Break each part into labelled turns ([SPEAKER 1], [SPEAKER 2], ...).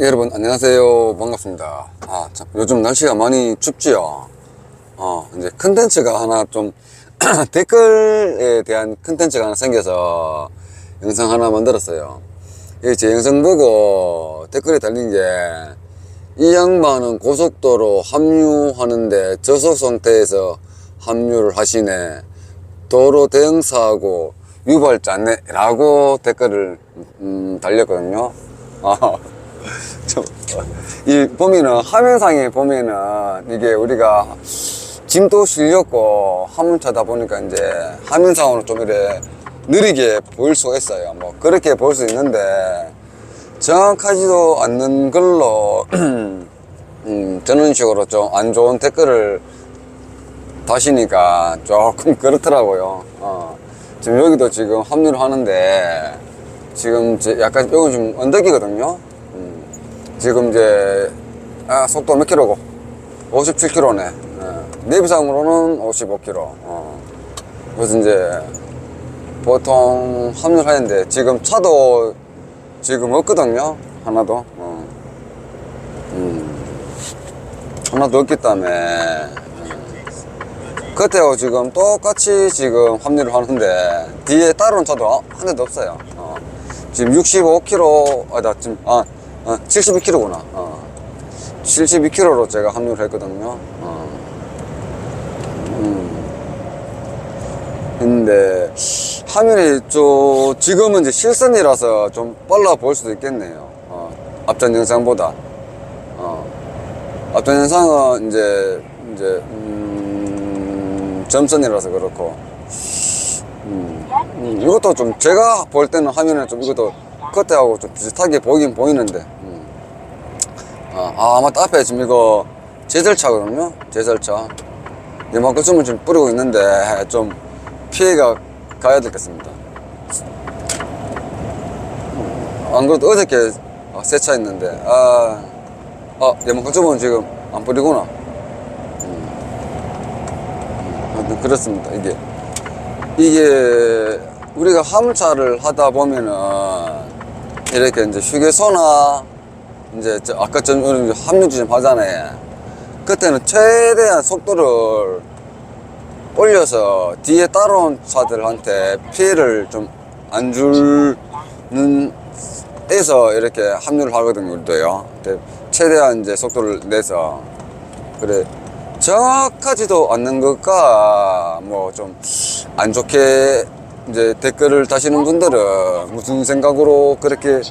[SPEAKER 1] 여러분 안녕하세요. 반갑습니다. 아 참 요즘 날씨가 많이 춥지요? 어 이제 컨텐츠가 하나 좀 댓글에 대한 컨텐츠가 하나 생겨서 영상 하나 만들었어요. 이제 영상 보고 댓글에 달린 게 이 양반은 고속도로 합류하는데 저속 상태에서 합류를 하시네. 도로 대응사하고 유발자네. 라고 댓글을 음, 달렸거든요. 아, 좀, 이 보면은 화면상에 보면은 이게 우리가 짐도 실렸고 화물차다 보니까 이제 화면상으로 좀 이래 느리게 보일 수가 있어요. 뭐 그렇게 볼 수 있는데 정확하지도 않는 걸로 음, 저런 식으로 좀 안 좋은 댓글을 다시니까 조금 그렇더라고요. 어. 지금 여기도 지금 합류를 하는데 지금 제 약간 여기 좀 언덕이거든요. 음. 지금 이제 아, 속도 몇 킬로고? 57킬로네. 내비상으로는 55킬로. 어. 그래서 이제 보통 합류를 하는데 지금 차도 지금 없거든요. 하나도. 어. 음. 하나도 없기 때문에 그때하고 지금 똑같이 지금 합류를 하는데 뒤에 따르는 차도 한 대도 없어요. 어. 지금 65km, 아, 나 지금, 아, 어, 72km구나. 어. 72km로 제가 합류를 했거든요. 어. 음. 근데, 화면이 좀, 지금은 이제 실선이라서 좀 빨라 보일 수도 있겠네요. 어. 앞전 영상보다. 어. 앞전 영상은 이제, 이제, 음, 점선이라서 그렇고. 음, 음, 이것도 좀 제가 볼 때는 화면에 좀 이것도 그때하고 좀 비슷하게 보이긴 보이는데 음. 아, 아 맞다 앞에 지금 이거 제설차거든요? 제설차. 이만큼쯤은 지금 뿌리고 있는데 좀 피해가 가야 되겠습니다. 음, 안 그래도 어저께 아, 세차 있는데. 아, 아 이만큼쯤은 지금 안 뿌리구나. 음. 음, 그렇습니다 이게. 이게 우리가 화물차를 하다 보면은 이렇게 이제 휴게소나 이제 저 아까 전 우리 합류 지점 하잖아요. 그때는 최대한 속도를 올려서 뒤에 따라온 차들한테 피해를 좀 안 주는 에서 이렇게 합류를 하거든요, 우리도요. 최대한 이제 속도를 내서 그래 정확하지도 않는 것과 뭐 좀 안 좋게 이제 댓글을 다시는 분들은 무슨 생각으로 그렇게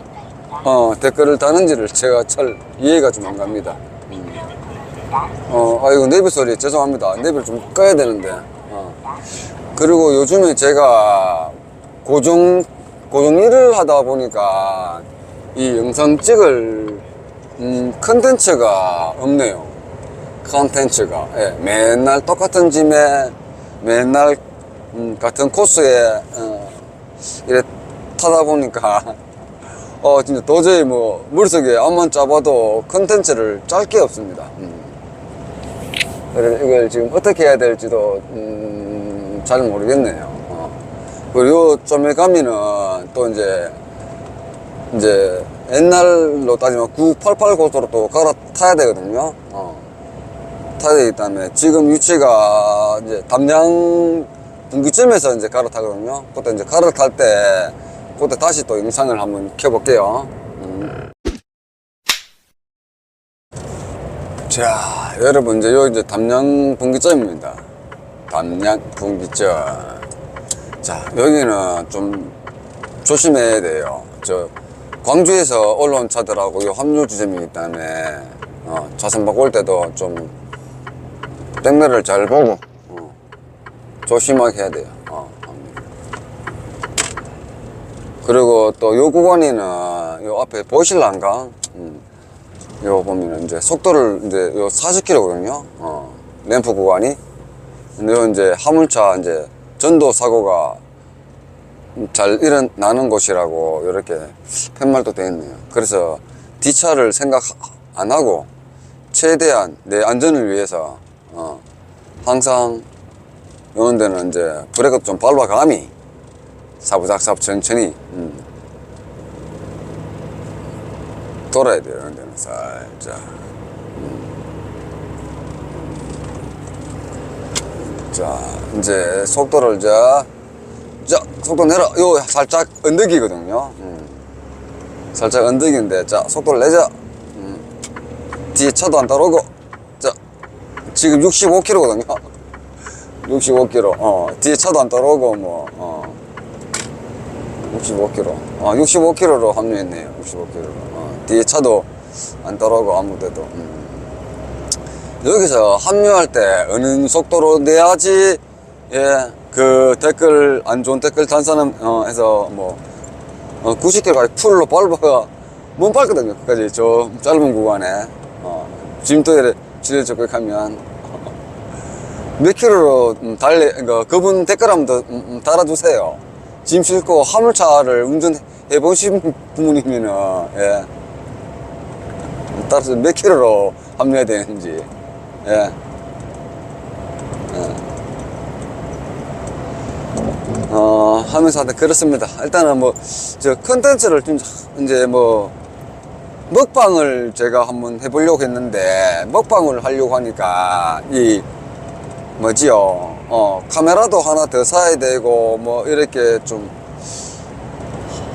[SPEAKER 1] 어 댓글을 다는지를 제가 잘 이해가 좀 안 갑니다. 음. 어 아이고 내비 소리 죄송합니다. 내비를 좀 꺼야 되는데. 어. 그리고 요즘에 제가 고정 고정 일을 하다 보니까 이 영상 찍을 음, 컨텐츠가 없네요. 컨텐츠가 예, 맨날 똑같은 짐에 맨날 음, 같은 코스에 어, 이래 타다 보니까 어 진짜 도저히 뭐 머릿속에 암만 짜봐도 컨텐츠를 짤 게 없습니다. 음. 그래서 이걸 지금 어떻게 해야 될지도 음, 잘 모르겠네요. 어. 그리고 좀에 가면은 또 이제 이제 옛날로 따지면 988 고속도로 또 갈아타야 되거든요. 어. 타야 되기 때문에 지금 위치가 이제 담양 분기점에서 이제 갈아타거든요. 그때 이제 갈아탈 때 그때 다시 또 영상을 한번 켜볼게요. 음. 자, 여러분 이제 여기 이제 담양 분기점입니다. 담양 분기점. 자, 여기는 좀 조심해야 돼요. 저 광주에서 올라온 차들하고 이 합류 지점이기 때문에 어, 좌선 바꿀 때도 좀 백미를 잘 보고 어, 조심하게 해야 돼요. 어, 그리고 또 요 구간에는 요 앞에 보실란가? 음, 요 보면은 이제 속도를 이제 요 40km거든요. 어, 램프 구간이. 근데 요 이제 화물차 이제 전도 사고가 잘 일어나는 곳이라고 이렇게 팻말도 되어 있네요. 그래서 뒷차를 생각 안 하고 최대한 내 안전을 위해서 어, 항상 이런 데는 이제 브레이크 좀 밟아감이 사부작사부 천천히 음. 돌아야 돼요. 이런 데는 살짝. 음. 자, 이제 속도를 자, 자, 속도 내려. 요 살짝 언덕이거든요. 음. 살짝 언덕인데, 자, 속도를 내자. 음. 뒤에 차도 안 따라오고, 자, 지금 65km거든요. 65km. 어, 뒤에 차도 안 따라오고, 뭐, 어. 65km. 어, 65km로 합류했네요. 65km로. 어, 뒤에 차도 안 따라오고 아무 데도. 음. 여기서 합류할 때 어느 속도로 내야지, 예, 그 댓글, 안 좋은 댓글 단 사람, 어, 해서 뭐, 어, 90km까지 풀로 밟아가 못 밟거든요. 끝까지 저 짧은 구간에. 어, 이래 지뢰 적극하면. 몇 킬로로 음, 달리, 그러니까 그분 댓글 한번 더 음, 음, 달아주세요. 짐 싣고 화물차를 운전해 보신 분이면은, 예. 따라서 몇 킬로로 합류해야 되는지, 예. 어, 하면서 하다 그렇습니다. 일단은 뭐, 저 컨텐츠를 좀, 이제 뭐, 먹방을 제가 한번 해보려고 했는데, 먹방을 하려고 하니까, 이, 뭐지요, 어, 카메라도 하나 더 사야 되고, 뭐, 이렇게 좀,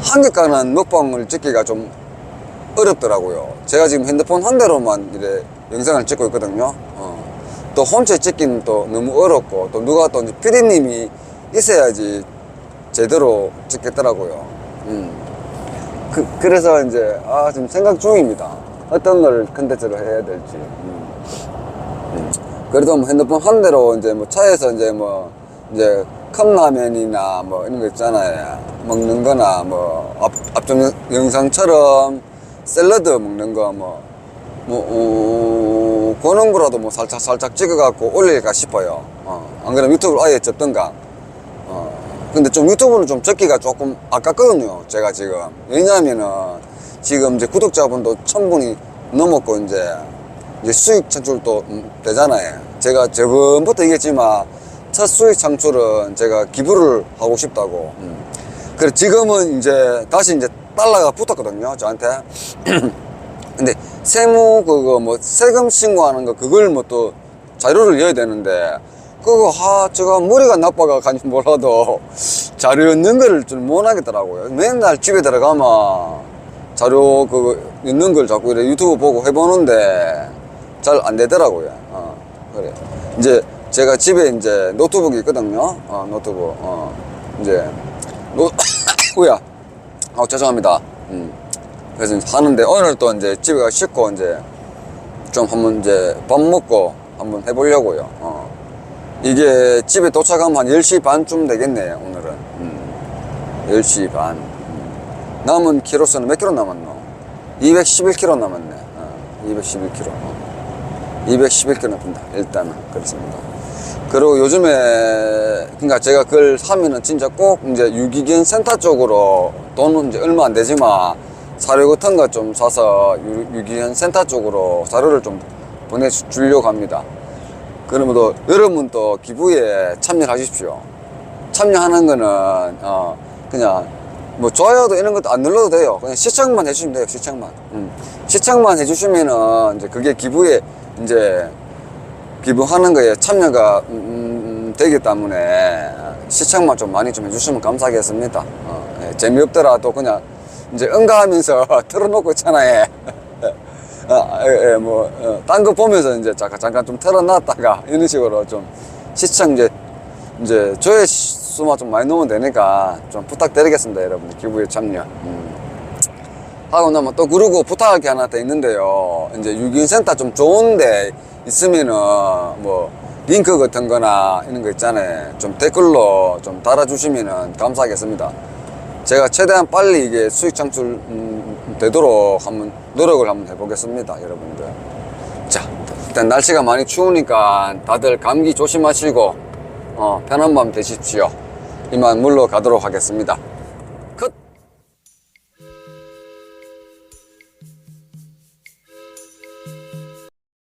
[SPEAKER 1] 한국가는 먹방을 찍기가 좀 어렵더라고요. 제가 지금 핸드폰 한 대로만 이래 영상을 찍고 있거든요. 어. 또 혼자 찍기는 또 너무 어렵고, 또 누가 또 피디님이 있어야지 제대로 찍겠더라고요. 음. 그, 그래서 이제, 아, 지금 생각 중입니다. 어떤 걸 컨텐츠로 해야 될지. 음. 음. 그래도 뭐 핸드폰 한 대로 이제 뭐 차에서 이제 뭐, 이제 컵라면이나 뭐 이런 거 있잖아요. 먹는 거나 뭐, 앞, 영- 영상처럼 샐러드 먹는 거 뭐, 뭐, 어, 그런 거라도 뭐 살짝 살짝 찍어갖고 올릴까 싶어요. 어, 안 그러면 유튜브를 아예 접든가. 어, 근데 좀 유튜브는 좀 적기가 조금 아깝거든요. 제가 지금. 왜냐하면은 지금 이제 구독자분도 천 분이 넘었고 이제 이제 수익 창출도 음, 되잖아요. 제가 저번부터 얘기했지만 첫 수익 창출은 제가 기부를 하고 싶다고. 음. 그래 지금은 이제 다시 이제 달러가 붙었거든요. 저한테. 근데 세무 그거 뭐 세금 신고하는 거 그걸 뭐 또 자료를 넣어야 되는데 그거 하 제가 머리가 나빠가 간지 몰라도 자료 넣는 거를 좀 못 하겠더라고요. 맨날 집에 들어가면 자료 그거 넣는 걸 자꾸 이래 유튜브 보고 해보는데 잘 안 되더라고요. 어, 그래. 이제 제가 집에 이제 노트북이 있거든요. 어, 노트북. 어, 이제 노, 후야. 아, 죄송합니다. 음. 그래서 하는데 오늘 또 이제 집에 가 씻고 이제 좀 한번 이제 밥 먹고 한번 해보려고요. 어. 이게 집에 도착하면 한 10시 반쯤 되겠네요, 오늘은. 음. 10시 반. 음. 남은 키로수는 몇 킬로 남았노? 211킬로 남았네. 어. 211킬로. 어. 211킬로 남습니다. 일단은. 그렇습니다. 그리고 요즘에, 그러니까 제가 그걸 하면은 진짜 꼭 이제 유기견 센터 쪽으로 돈은 이제 얼마 안 되지만 사료 같은 거 좀 사서 유, 유기견 센터 쪽으로 사료를 좀 보내주려고 합니다. 그러면 또 여러분 또 기부에 참여하십시오. 참여하는 거는 어 그냥 뭐 좋아요도 이런 것도 안 눌러도 돼요. 그냥 시청만 해주시면 돼요. 시청만. 음. 시청만 해주시면은 이제 그게 기부에 이제 기부하는 거에 참여가 음, 음, 되기 때문에 시청만 좀 많이 좀 해주시면 감사하겠습니다. 어, 예, 재미없더라도 그냥 이제 응가하면서 틀어놓고 있잖아요. 아, 예, 예, 뭐, 어, 딴거 보면서 이제 잠깐, 잠깐 좀 틀어놨다가 이런 식으로 좀 시청 이제, 이제 조회 수만 좀 많이 넣으면 되니까 좀 부탁드리겠습니다, 여러분. 기부에 참여. 음. 하고 나면 또 그러고 부탁할 게 하나 더 있는데요. 이제 유기센터 좀 좋은데 있으면은 뭐 링크 같은 거나 이런 거 있잖아요. 좀 댓글로 좀 달아주시면은 감사하겠습니다. 제가 최대한 빨리 이게 수익 창출 음, 되도록 한번 노력을 한번 해보겠습니다, 여러분들. 자, 일단 날씨가 많이 추우니까 다들 감기 조심하시고 어, 편한 밤 되십시오. 이만 물러가도록 하겠습니다.